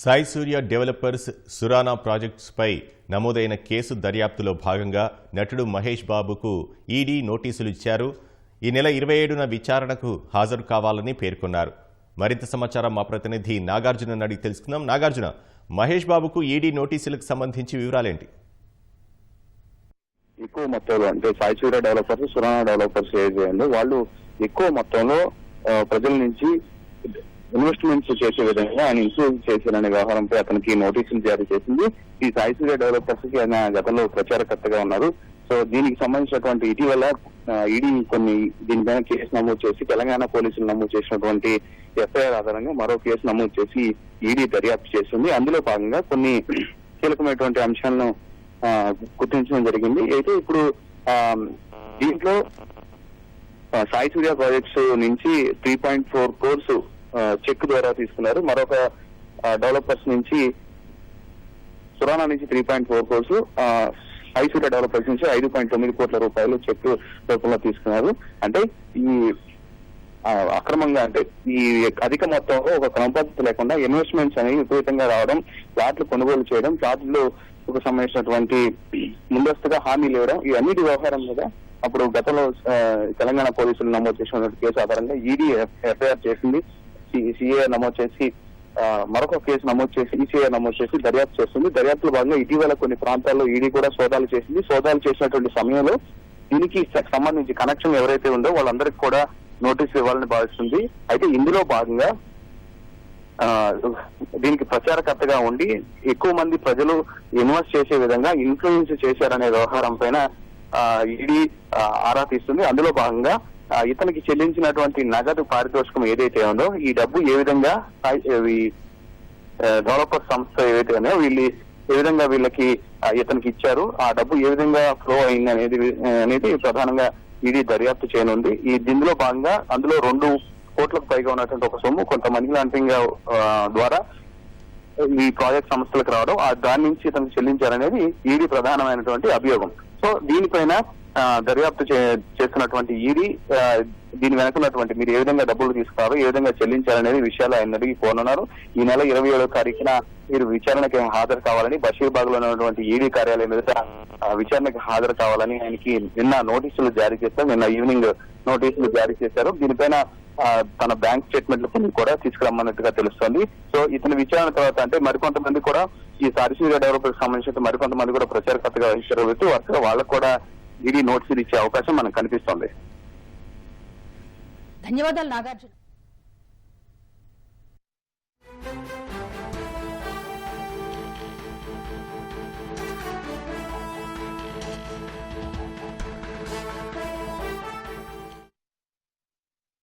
Sai Surya developers Surana ప్రాజెక్ట్స్పై నమోదైన కేసు దర్యాప్తులో భాగంగా నటుడు మహేష్ బాబుకు ఈడీ నోటీసులు ఇచ్చారు. ఈ నెల ఇరవై ఏడున విచారణకు హాజరు కావాలని పేర్కొన్నారు. మరింత సమాచారం మా ప్రతినిధి నాగార్జున అడిగి తెలుసుకుందాం. నాగార్జున మహేష్ బాబుకు ఈడీ నోటీసులకు సంబంధించి వివరాలేంటి? ఎక్కువ మొత్తంలో అంటే సాయి సూర్య డెవలపర్స్ సురానా డెవలపర్స్ ఏదైతే వాళ్ళు ఎక్కువ మొత్తంలో ప్రజల నుంచి ఇన్వెస్ట్మెంట్స్ చేసే విధంగా ఆయన ఇన్ఫ్లుయెన్స్ చేశారనే వ్యవహారంపై అతనికి నోటీసులు జారీ చేసింది. ఈ సాయి సూర్య డెవలపర్స్కి ఆయన గతంలో ప్రచారకర్తగా ఉన్నారు. సో దీనికి సంబంధించినటువంటి ఇటీవల ఈడీ కొన్ని దీనిపైన కేసు నమోదు చేసి తెలంగాణ పోలీసులు నమోదు చేసినటువంటి ఎఫ్ఐఆర్ ఆధారంగా మరో కేసు నమోదు చేసి ఈడీ దర్యాప్తు చేస్తుంది అందులో భాగంగా కొన్ని కీలకమైనటువంటి అంశాలను గుర్తించడం జరిగింది. అయితే ఇప్పుడు దీంట్లో సాయి సూర్య ప్రాజెక్ట్స్ నుంచి three point four crores cheque ద్వారా తీసుకున్నారు. మరొక డెవలపర్స్ నుంచి సురానా నుంచి three point four crores Sai developers నుంచి ఐదు పాయింట్ తొమ్మిది కోట్ల రూపాయలు చెక్ రూపంలో తీసుకున్నారు. అంటే ఈ అక్రమంగా అంటే ఈ అధిక మొత్తంలో ఒక క్రమపద్ధతి లేకుండా ఇన్వెస్ట్మెంట్స్ అనేవి విపరీతంగా రావడం ప్లాట్లు కొనుగోలు చేయడం ప్లాట్లు సంబంధించినటువంటి ముందస్తుగా హామీలు ఇవ్వడం ఈ అన్నిటి వ్యవహారం మీద అప్పుడు గతంలో తెలంగాణ పోలీసులు నమోదు చేసిన కేసు ఆధారంగా ఈడీ ఎఫ్ఐఆర్ చేసింది. సిఏ నమోదు చేసి మరొక కేసు నమోదు చేసి ఈసీఐ నమోదు చేసి దర్యాప్తు చేస్తుంది. దర్యాప్తులో భాగంగా ఇటీవల కొన్ని ప్రాంతాల్లో ఈడీ కూడా సోదాలు చేసింది. సోదాలు చేసినటువంటి సమయంలో దీనికి సంబంధించి కనెక్షన్ ఎవరైతే ఉందో వాళ్ళందరికీ కూడా నోటీసులు ఇవ్వాలని భావిస్తుంది. అయితే ఇందులో భాగంగా ఆ, దీనికి ప్రచారకర్తగా ఉండి ఎక్కువ మంది ప్రజలు ఇన్వెస్ట్ చేసే విధంగా ఇన్ఫ్లుయెన్స్ చేశారనే వ్యవహారం పైన ఈడీ ఆరా తీస్తుంది. అందులో భాగంగా ఇతనికి చెల్లించినటువంటి నగదు పారితోషికం ఏదైతే ఉందో ఈ డబ్బు ఏ విధంగా ఈ డెవలపర్ సంస్థ ఏవైతే ఉన్నాయో వీళ్ళు ఏ విధంగా వీళ్ళకి ఇతనికి ఇచ్చారు ఆ డబ్బు ఏ విధంగా ఫ్లో అయింది అనేది అనేది ప్రధానంగా ఈడీ దర్యాప్తు చేయనుంది. ఈ దీనిలో భాగంగా అందులో రెండు కోట్లకు పైగా ఉన్నటువంటి ఒక సొమ్ము కొంత మనీ లాండరింగ్ ద్వారా ఈ ప్రాజెక్ట్ సంస్థలకు రావడం ఆ దాని నుంచి ఇతను చెల్లించారనేది ఈడీ ప్రధానమైనటువంటి అభియోగం. సో దీనిపైన దర్యాప్తు చే- చేస్తున్నటువంటి ఈడీ ఆ, దీని వెనకున్నటువంటి మీరు ఏ విధంగా డబ్బులు తీసుకున్నారు ఏ విధంగా చెల్లించాలనేది విషయాలు ఆయన అడిగి కోనున్నారు ఈ నెల ఇరవై ఏడో తారీఖున మీరు విచారణకి హాజరు కావాలని బషీర్బాగ్లో ఉన్నటువంటి ఈడీ కార్యాలయం ఎదుట విచారణకి హాజరు కావాలని ఆయనకి నిన్న నోటీసులు జారీ చేస్తారు నిన్న ఈవినింగ్ నోటీసులు జారీ చేశారు. దీనిపైన తన బ్యాంక్ స్టేట్మెంట్లు కొన్ని కూడా తీసుకురమ్మన్నట్టుగా తెలుస్తోంది. సో ఇతని విచారణ తర్వాత అంటే మరికొంతమంది కూడా ఈ సారిసీగా డెవలపర్ సంబంధించిన మరికొంతమంది కూడా ప్రచారకర్తగా వహించారు కాబట్టి వరుసగా వాళ్ళకు కూడా ఈడీ నోటీసులు ఇచ్చే అవకాశం మనకు కనిపిస్తోంది. ధన్యవాదాలు నాగార్జున.